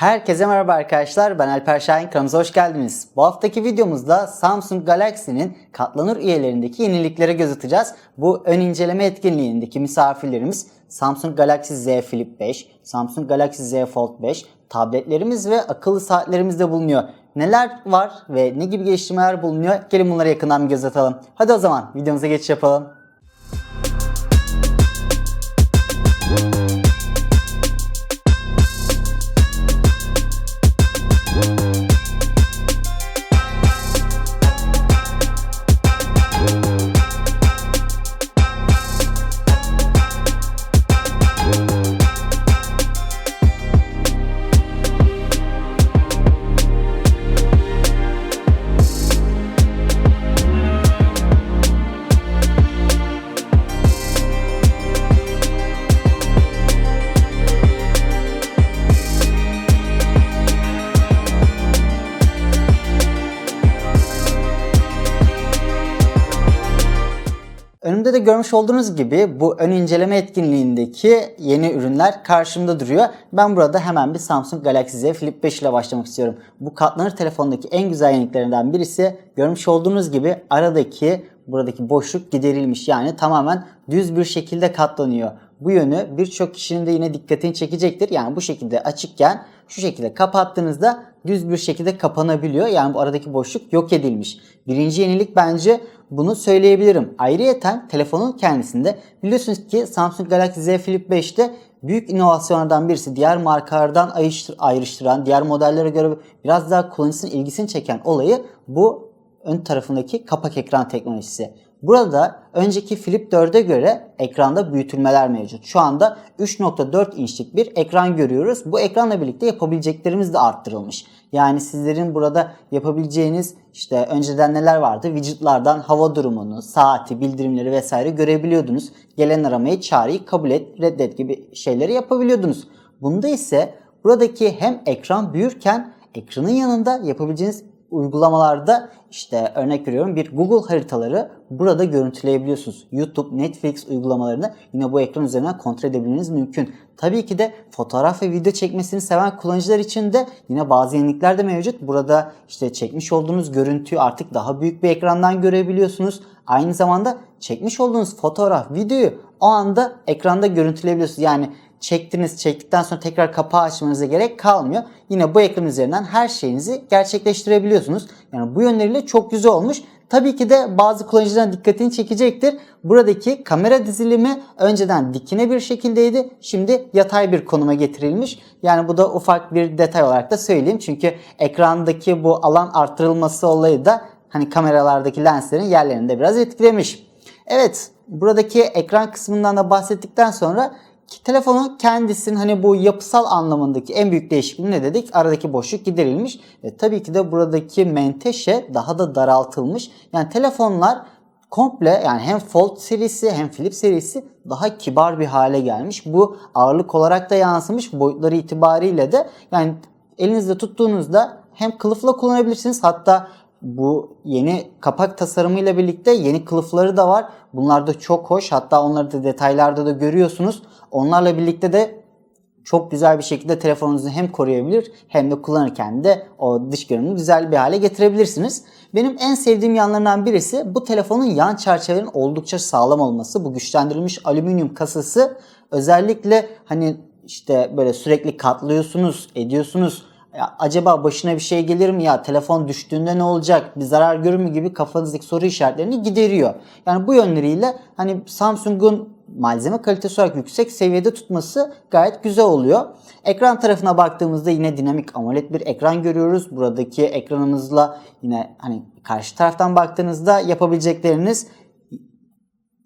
Herkese merhaba arkadaşlar. Ben Alper Şahin. Kanalımıza hoş geldiniz. Bu haftaki videomuzda Samsung Galaxy'nin katlanır üyelerindeki yeniliklere göz atacağız. Bu ön inceleme etkinliğindeki misafirlerimiz Samsung Galaxy Z Flip 5, Samsung Galaxy Z Fold 5, tabletlerimiz ve akıllı saatlerimiz de bulunuyor. Neler var ve ne gibi geliştirmeler bulunuyor? Gelin bunlara yakından bir göz atalım. Hadi o zaman videomuza geçiş yapalım. Önümde de görmüş olduğunuz gibi bu ön inceleme etkinliğindeki yeni ürünler karşımda duruyor. Ben burada hemen bir Samsung Galaxy Z Flip 5 ile başlamak istiyorum. Bu katlanır telefondaki en güzel yeniliklerinden birisi görmüş olduğunuz gibi aradaki buradaki boşluk giderilmiş. Yani tamamen düz bir şekilde katlanıyor. Bu yönü birçok kişinin de yine dikkatini çekecektir. Yani bu şekilde açıkken şu şekilde kapattığınızda düz bir şekilde kapanabiliyor. Yani bu aradaki boşluk yok edilmiş. Birinci yenilik bence bunu söyleyebilirim. Ayrıyeten telefonun kendisinde biliyorsunuz ki Samsung Galaxy Z Flip 5'te büyük inovasyonlardan birisi diğer markalardan ayrıştır, ayrıştıran, diğer modellere göre biraz daha kullanıcısının ilgisini çeken olayı bu ön tarafındaki kapak ekran teknolojisi. Burada önceki Flip 4'e göre ekranda büyütülmeler mevcut. Şu anda 3.4 inçlik bir ekran görüyoruz. Bu ekranla birlikte yapabileceklerimiz de arttırılmış. Yani sizlerin burada yapabileceğiniz işte önceden neler vardı? Widgetlardan hava durumunu, saati, bildirimleri vesaire görebiliyordunuz. Gelen aramayı, çağrıyı kabul et, reddet gibi şeyleri yapabiliyordunuz. Bunda ise buradaki hem ekran büyürken ekranın yanında yapabileceğiniz uygulamalarda işte örnek veriyorum bir Google haritaları burada görüntüleyebiliyorsunuz. YouTube, Netflix uygulamalarını yine bu ekran üzerinden kontrol edebilmeniz mümkün. Tabii ki de fotoğraf ve video çekmesini seven kullanıcılar için de yine bazı yenilikler de mevcut. Burada işte çekmiş olduğunuz görüntüyü artık daha büyük bir ekrandan görebiliyorsunuz. Aynı zamanda çekmiş olduğunuz fotoğraf, videoyu o anda ekranda görüntüleyebiliyorsunuz. Yani çektiniz, çektikten sonra tekrar kapağı açmanıza gerek kalmıyor. Yine bu ekran üzerinden her şeyinizi gerçekleştirebiliyorsunuz. Yani bu yönleriyle çok güzel olmuş. Tabii ki de bazı kullanıcıların dikkatini çekecektir. Buradaki kamera dizilimi önceden dikine bir şekildeydi. Şimdi yatay bir konuma getirilmiş. Yani bu da ufak bir detay olarak da söyleyeyim. Çünkü ekrandaki bu alan arttırılması olayı da hani kameralardaki lenslerin yerlerinde biraz etkilemiş. Evet, buradaki ekran kısmından da bahsettikten sonra telefonun kendisinin hani bu yapısal anlamındaki en büyük değişikliği ne dedik? Aradaki boşluk giderilmiş. Ve tabii ki de buradaki menteşe daha da daraltılmış. Yani telefonlar komple yani hem Fold serisi hem Flip serisi daha kibar bir hale gelmiş. Bu ağırlık olarak da yansımış boyutları itibariyle de yani elinizde tuttuğunuzda hem kılıfla kullanabilirsiniz hatta bu yeni kapak tasarımıyla birlikte yeni kılıfları da var. Bunlar da çok hoş. Hatta onları da detaylarda da görüyorsunuz. Onlarla birlikte de çok güzel bir şekilde telefonunuzu hem koruyabilir hem de kullanırken de o dış görünümü güzel bir hale getirebilirsiniz. Benim en sevdiğim yanlarından birisi bu telefonun yan çerçevelerin oldukça sağlam olması. Bu güçlendirilmiş alüminyum kasası özellikle hani işte böyle sürekli katlıyorsunuz, ediyorsunuz ya acaba başına bir şey gelir mi ya telefon düştüğünde ne olacak bir zarar görür mü gibi kafanızdaki soru işaretlerini gideriyor. Yani bu yönleriyle hani Samsung'un malzeme kalitesi olarak yüksek seviyede tutması gayet güzel oluyor. Ekran tarafına baktığımızda yine dinamik AMOLED bir ekran görüyoruz. Buradaki ekranımızla yine hani karşı taraftan baktığınızda yapabilecekleriniz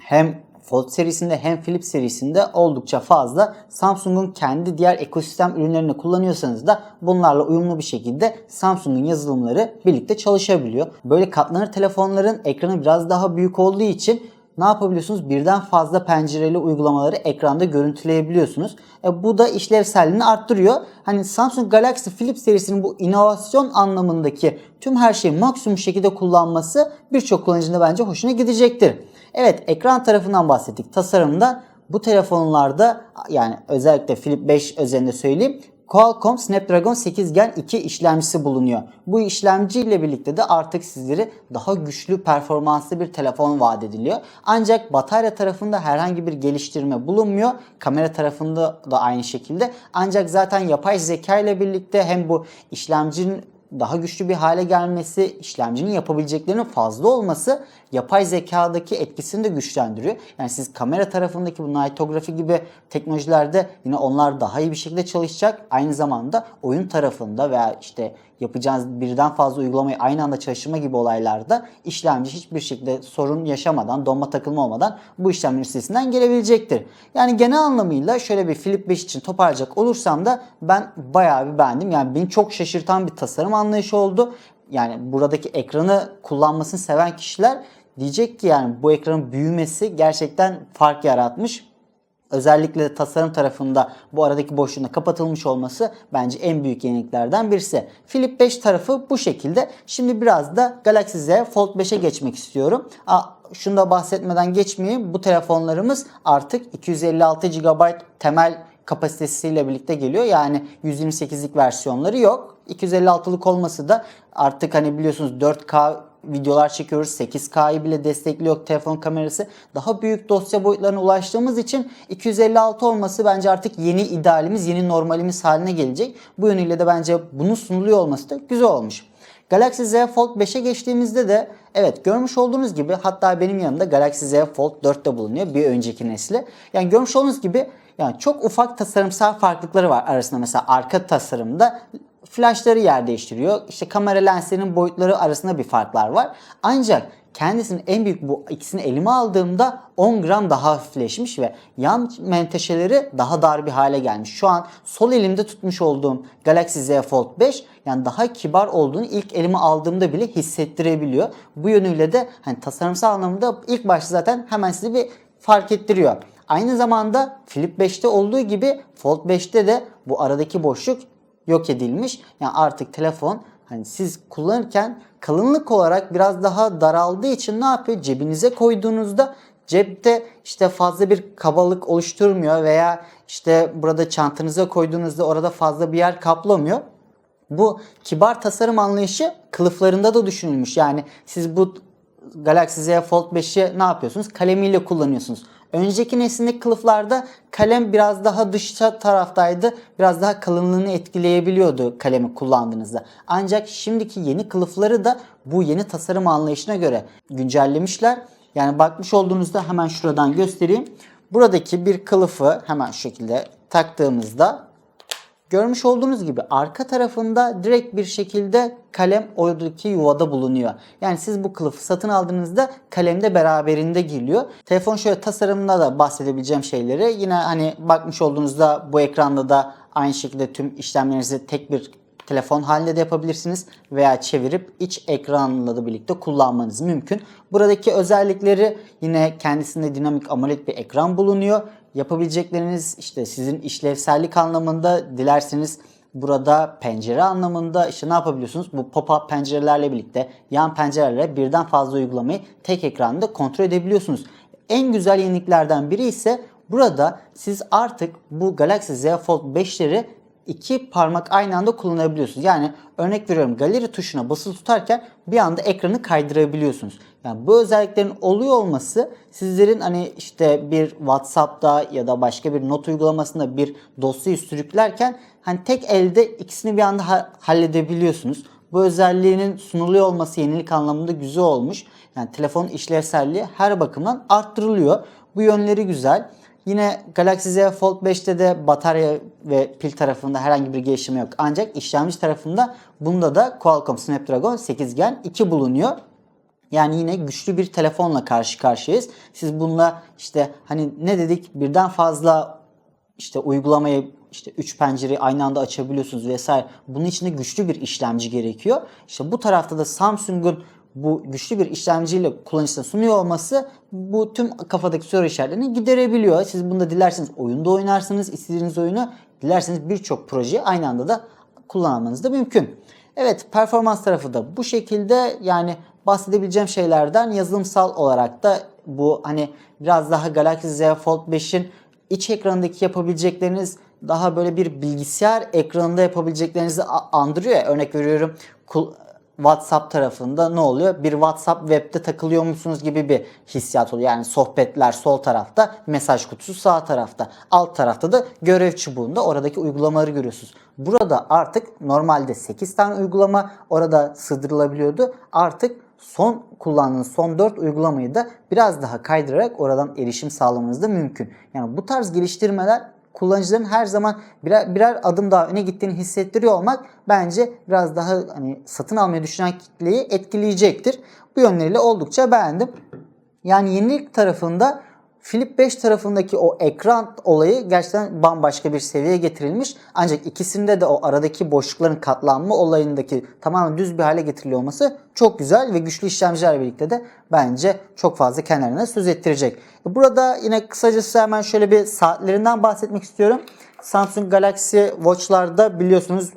hem Fold serisinde hem Flip serisinde oldukça fazla. Samsung'un kendi diğer ekosistem ürünlerini kullanıyorsanız da bunlarla uyumlu bir şekilde Samsung'un yazılımları birlikte çalışabiliyor. Böyle katlanır telefonların ekranı biraz daha büyük olduğu için ne yapabiliyorsunuz? Birden fazla pencereli uygulamaları ekranda görüntüleyebiliyorsunuz. E, bu da işlevselliğini arttırıyor. Hani Samsung Galaxy Flip serisinin bu inovasyon anlamındaki tüm her şeyi maksimum şekilde kullanması birçok kullanıcının bence hoşuna gidecektir. Evet ekran tarafından bahsettik. Tasarımda bu telefonlarda yani özellikle Flip 5 özelinde söyleyeyim Qualcomm Snapdragon 8 Gen 2 işlemcisi bulunuyor. Bu işlemci ile birlikte de artık sizleri daha güçlü performanslı bir telefon vaat ediliyor. Ancak batarya tarafında herhangi bir geliştirme bulunmuyor. Kamera tarafında da aynı şekilde. Ancak zaten yapay zeka ile birlikte hem bu işlemcinin daha güçlü bir hale gelmesi, işlemcinin yapabileceklerinin fazla olması yapay zekadaki etkisini de güçlendiriyor. Yani siz kamera tarafındaki bu nightography gibi teknolojilerde yine onlar daha iyi bir şekilde çalışacak. Aynı zamanda oyun tarafında veya işte yapacağınız birden fazla uygulamayı aynı anda çalıştırma gibi olaylarda işlemci hiçbir şekilde sorun yaşamadan, donma takılma olmadan bu işlemlerin üstesinden gelebilecektir. Yani genel anlamıyla şöyle bir Flip 5 için toparlayacak olursam da ben bayağı bir beğendim. Yani beni çok şaşırtan bir tasarım anlayışı oldu. Yani buradaki ekranı kullanmasını seven kişiler diyecek ki yani bu ekranın büyümesi gerçekten fark yaratmış. Özellikle tasarım tarafında bu aradaki boşluğun kapatılmış olması bence en büyük yeniliklerden birisi. Flip 5 tarafı bu şekilde. Şimdi biraz da Galaxy Z Fold 5'e geçmek istiyorum. Aa, şunu da bahsetmeden geçmeyeyim. Bu telefonlarımız artık 256 GB temel kapasitesiyle birlikte geliyor. Yani 128'lik versiyonları yok. 256'lık olması da artık hani biliyorsunuz 4K videolar çekiyoruz. 8K'yı bile destekliyor telefon kamerası. Daha büyük dosya boyutlarına ulaştığımız için 256 olması bence artık yeni idealimiz, yeni normalimiz haline gelecek. Bu yönüyle de bence bunun sunuluyor olması da güzel olmuş. Galaxy Z Fold 5'e geçtiğimizde de evet görmüş olduğunuz gibi hatta benim yanımda Galaxy Z Fold 4 de bulunuyor bir önceki nesli. Yani görmüş olduğunuz gibi yani çok ufak tasarımsal farklılıkları var arasında mesela arka tasarımda flashları yer değiştiriyor. İşte kamera lenslerinin boyutları arasında bir farklar var. Ancak kendisinin en büyük bu ikisini elime aldığımda 10 gram daha hafifleşmiş ve yan menteşeleri daha dar bir hale gelmiş. Şu an sol elimde tutmuş olduğum Galaxy Z Fold 5 yani daha kibar olduğunu ilk elime aldığımda bile hissettirebiliyor. Bu yönüyle de hani tasarımsal anlamda ilk başta zaten hemen sizi bir fark ettiriyor. Aynı zamanda Flip 5'te olduğu gibi Fold 5'te de bu aradaki boşluk yok edilmiş. Yani artık telefon hani siz kullanırken kalınlık olarak biraz daha daraldığı için ne yapıyor? Cebinize koyduğunuzda cepte işte fazla bir kabalık oluşturmuyor veya işte burada çantanıza koyduğunuzda orada fazla bir yer kaplamıyor. Bu kibar tasarım anlayışı kılıflarında da düşünülmüş. Yani siz bu Galaxy Z Fold 5'i ne yapıyorsunuz? Kalemiyle kullanıyorsunuz. Önceki neslindeki kılıflarda kalem biraz daha dışta taraftaydı. Biraz daha kalınlığını etkileyebiliyordu kalemi kullandığınızda. Ancak şimdiki yeni kılıfları da bu yeni tasarım anlayışına göre güncellemişler. Yani bakmış olduğunuzda hemen şuradan göstereyim. Buradaki bir kılıfı hemen şu şekilde taktığımızda Görmüş olduğunuz gibi arka tarafında direkt bir şekilde kalem oradaki yuvada bulunuyor. Yani siz bu kılıfı satın aldığınızda kalem de beraberinde geliyor. Telefon şöyle tasarımında da bahsedebileceğim şeyleri yine hani bakmış olduğunuzda bu ekranda da aynı şekilde tüm işlemlerinizi tek bir telefon halinde de yapabilirsiniz veya çevirip iç ekranla da birlikte kullanmanız mümkün. Buradaki özellikleri yine kendisinde dinamik AMOLED bir ekran bulunuyor. Yapabilecekleriniz işte sizin işlevsellik anlamında dilerseniz burada pencere anlamında işte ne yapabiliyorsunuz? Bu pop-up pencerelerle birlikte yan pencerelerle birden fazla uygulamayı tek ekranda kontrol edebiliyorsunuz. En güzel yeniliklerden biri ise burada siz artık bu Galaxy Z Fold 5'leri iki parmak aynı anda kullanabiliyorsunuz. Yani örnek veriyorum galeri tuşuna basılı tutarken bir anda ekranı kaydırabiliyorsunuz. Yani bu özelliklerin oluyor olması sizlerin hani işte bir WhatsApp'ta ya da başka bir not uygulamasında bir dosyayı sürüklerken hani tek elde ikisini bir anda ha- halledebiliyorsunuz. Bu özelliğinin sunuluyor olması yenilik anlamında güzel olmuş. Yani telefonun işlevselliği her bakımdan arttırılıyor. Bu yönleri güzel. Yine Galaxy Z Fold 5'te de batarya ve pil tarafında herhangi bir gelişme yok. Ancak işlemci tarafında bunda da Qualcomm Snapdragon 8 Gen 2 bulunuyor. Yani yine güçlü bir telefonla karşı karşıyayız. Siz bununla işte hani ne dedik birden fazla işte uygulamayı işte 3 pencereyi aynı anda açabiliyorsunuz vesaire. Bunun için de güçlü bir işlemci gerekiyor. İşte bu tarafta da Samsung'un bu güçlü bir işlemciyle kullanıcısına sunuyor olması bu tüm kafadaki soru işaretlerini giderebiliyor. Siz bunda dilerseniz oyunda oynarsınız, istediğiniz oyunu dilerseniz birçok projeyi aynı anda da kullanmanız da mümkün. Evet performans tarafı da bu şekilde yani bahsedebileceğim şeylerden yazılımsal olarak da bu hani biraz daha Galaxy Z Fold 5'in iç ekranındaki yapabilecekleriniz daha böyle bir bilgisayar ekranında yapabileceklerinizi andırıyor ya. Örnek veriyorum WhatsApp tarafında ne oluyor? Bir WhatsApp webde takılıyor musunuz gibi bir hissiyat oluyor. Yani sohbetler sol tarafta, mesaj kutusu sağ tarafta. Alt tarafta da görev çubuğunda oradaki uygulamaları görüyorsunuz. Burada artık normalde 8 tane uygulama orada sığdırılabiliyordu. Artık son kullandığınız son 4 uygulamayı da biraz daha kaydırarak oradan erişim sağlamanız da mümkün. Yani bu tarz geliştirmeler kullanıcıların her zaman birer, birer adım daha öne gittiğini hissettiriyor olmak bence biraz daha hani satın almayı düşünen kitleyi etkileyecektir. Bu yönleriyle oldukça beğendim. Yani yenilik tarafında Flip 5 tarafındaki o ekran olayı gerçekten bambaşka bir seviyeye getirilmiş. Ancak ikisinde de o aradaki boşlukların katlanma olayındaki tamamen düz bir hale getiriliyor olması çok güzel ve güçlü işlemcilerle birlikte de bence çok fazla kendilerine söz ettirecek. Burada yine kısacası hemen şöyle bir saatlerinden bahsetmek istiyorum. Samsung Galaxy Watch'larda biliyorsunuz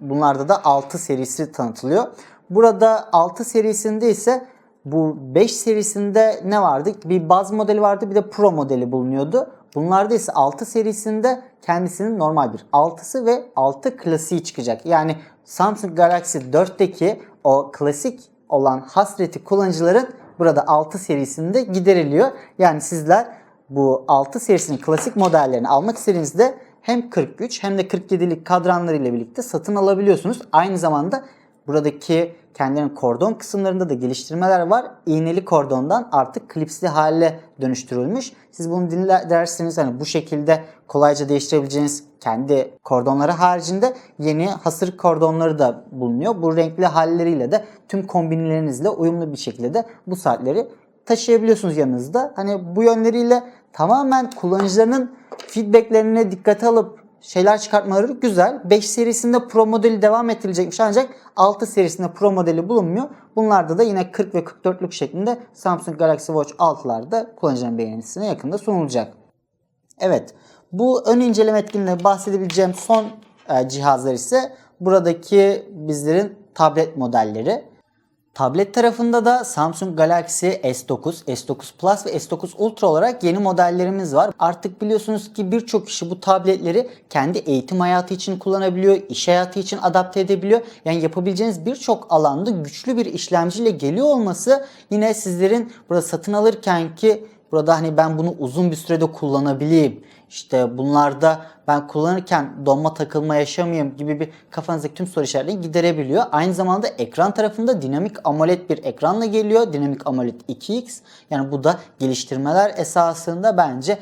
bunlarda da 6 serisi tanıtılıyor. Burada 6 serisinde ise bu 5 serisinde ne vardı? Bir baz modeli vardı bir de Pro modeli bulunuyordu. Bunlarda ise 6 serisinde kendisinin normal bir 6'sı ve 6 klasiği çıkacak. Yani Samsung Galaxy 4'teki o klasik olan hasreti kullanıcıların burada 6 serisinde gideriliyor. Yani sizler bu 6 serisinin klasik modellerini almak istediğinizde hem 43 hem de 47'lik kadranlarıyla birlikte satın alabiliyorsunuz. Aynı zamanda buradaki kendilerinin kordon kısımlarında da geliştirmeler var. İğneli kordondan artık klipsli hale dönüştürülmüş. Siz bunu dinlerseniz hani bu şekilde kolayca değiştirebileceğiniz kendi kordonları haricinde yeni hasır kordonları da bulunuyor. Bu renkli halleriyle de tüm kombinlerinizle uyumlu bir şekilde de bu saatleri taşıyabiliyorsunuz yanınızda. Hani bu yönleriyle tamamen kullanıcılarının feedbacklerine dikkate alıp şeyler çıkartmaları güzel. 5 serisinde Pro modeli devam ettirilecekmiş ancak 6 serisinde Pro modeli bulunmuyor. Bunlarda da yine 40 ve 44'lük şeklinde Samsung Galaxy Watch 6'larda kullanıcıların beğenisine yakında sunulacak. Evet bu ön inceleme etkinliğinde bahsedebileceğim son e, cihazlar ise buradaki bizlerin tablet modelleri. Tablet tarafında da Samsung Galaxy S9, S9 Plus ve S9 Ultra olarak yeni modellerimiz var. Artık biliyorsunuz ki birçok kişi bu tabletleri kendi eğitim hayatı için kullanabiliyor, iş hayatı için adapte edebiliyor. Yani yapabileceğiniz birçok alanda güçlü bir işlemciyle geliyor olması yine sizlerin burada satın alırken ki burada hani ben bunu uzun bir sürede kullanabileyim. İşte bunlarda ben kullanırken donma takılma yaşamayayım gibi bir kafanızdaki tüm soru işaretlerini giderebiliyor. Aynı zamanda ekran tarafında dinamik AMOLED bir ekranla geliyor. Dinamik AMOLED 2X. Yani bu da geliştirmeler esasında bence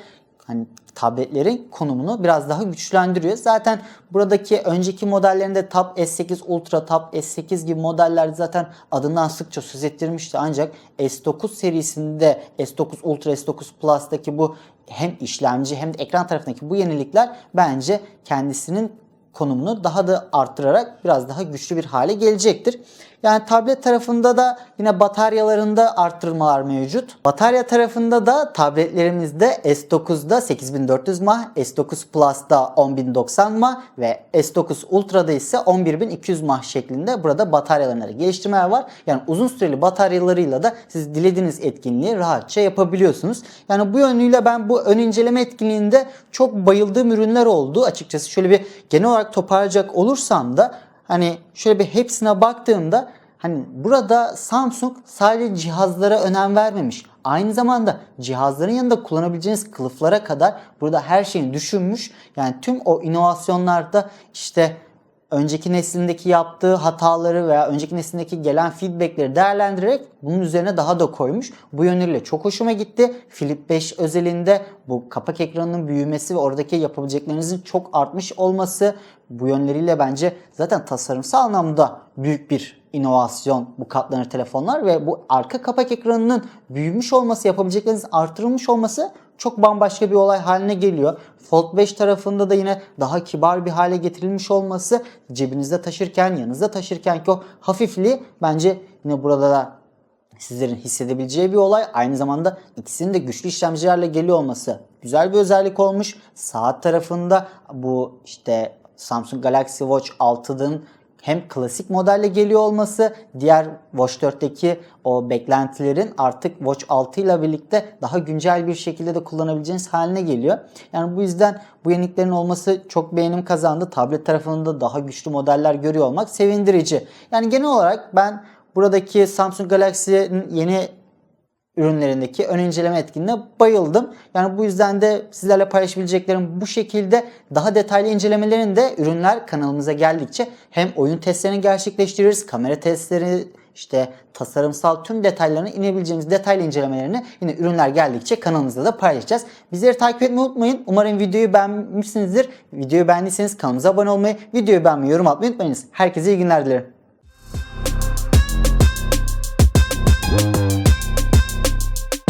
hani tabletlerin konumunu biraz daha güçlendiriyor. Zaten buradaki önceki modellerinde Tab S8 Ultra, Tab S8 gibi modeller zaten adından sıkça söz ettirmişti. Ancak S9 serisinde S9 Ultra, S9 Plus'taki bu hem işlemci hem de ekran tarafındaki bu yenilikler bence kendisinin konumunu daha da arttırarak biraz daha güçlü bir hale gelecektir. Yani tablet tarafında da yine bataryalarında arttırmalar mevcut. Batarya tarafında da tabletlerimizde S9'da 8400 mAh, S9 Plus'da 10090 mAh ve S9 Ultra'da ise 11200 mAh şeklinde burada bataryalarında da geliştirmeler var. Yani uzun süreli bataryalarıyla da siz dilediğiniz etkinliği rahatça yapabiliyorsunuz. Yani bu yönüyle ben bu ön inceleme etkinliğinde çok bayıldığım ürünler oldu. Açıkçası şöyle bir genel olarak toparlayacak olursam da hani şöyle bir hepsine baktığımda hani burada Samsung sadece cihazlara önem vermemiş. Aynı zamanda cihazların yanında kullanabileceğiniz kılıflara kadar burada her şeyini düşünmüş. Yani tüm o inovasyonlarda işte önceki neslindeki yaptığı hataları veya önceki neslindeki gelen feedbackleri değerlendirerek bunun üzerine daha da koymuş. Bu yönüyle çok hoşuma gitti. Flip 5 özelinde bu kapak ekranının büyümesi ve oradaki yapabileceklerinizin çok artmış olması bu yönleriyle bence zaten tasarımsal anlamda büyük bir inovasyon bu katlanır telefonlar ve bu arka kapak ekranının büyümüş olması, yapabileceklerinizin artırılmış olması çok bambaşka bir olay haline geliyor. Fold 5 tarafında da yine daha kibar bir hale getirilmiş olması cebinizde taşırken, yanınızda taşırken ki o hafifliği bence yine burada da sizlerin hissedebileceği bir olay. Aynı zamanda ikisinin de güçlü işlemcilerle geliyor olması güzel bir özellik olmuş. Saat tarafında bu işte Samsung Galaxy Watch 6'nın hem klasik modelle geliyor olması, diğer Watch 4'teki o beklentilerin artık Watch 6 ile birlikte daha güncel bir şekilde de kullanabileceğiniz haline geliyor. Yani bu yüzden bu yeniliklerin olması çok beğenim kazandı. Tablet tarafında daha güçlü modeller görüyor olmak sevindirici. Yani genel olarak ben buradaki Samsung Galaxy'nin yeni ürünlerindeki ön inceleme etkinliğine bayıldım. Yani bu yüzden de sizlerle paylaşabileceklerim bu şekilde. Daha detaylı incelemelerin de ürünler kanalımıza geldikçe hem oyun testlerini gerçekleştiririz, kamera testleri, işte tasarımsal tüm detaylarına inebileceğimiz detaylı incelemelerini yine ürünler geldikçe kanalımızda da paylaşacağız. Bizleri takip etmeyi unutmayın. Umarım videoyu beğenmişsinizdir. Videoyu beğendiyseniz kanalımıza abone olmayı, videoyu beğenmeyi, yorum atmayı unutmayınız. Herkese iyi günler dilerim.